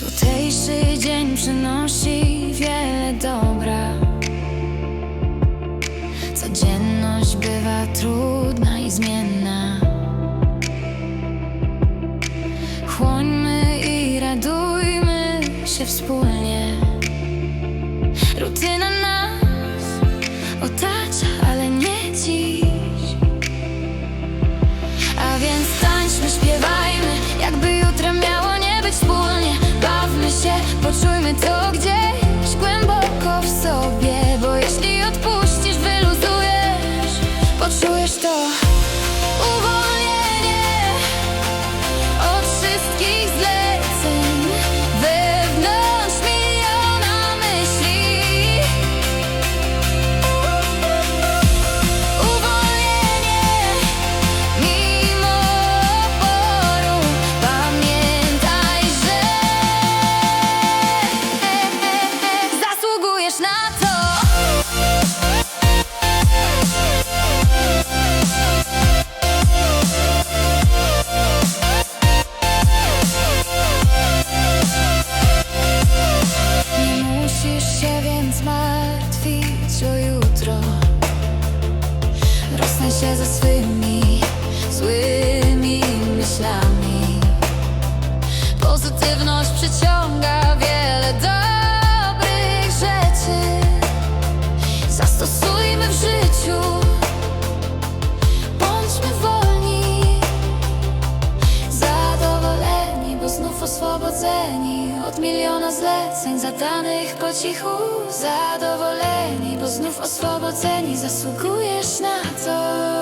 Tutejszy dzień przynosi wiele dobra. Codzienność bywa trudna i zmienna. Chłońmy i radujmy się wspólnie. Poczujmy to gdzieś. się ze me. złymi. miliona zleceń zadanych po cichu Zadowoleni, bo znów oswobodzeni Zasługujesz na to.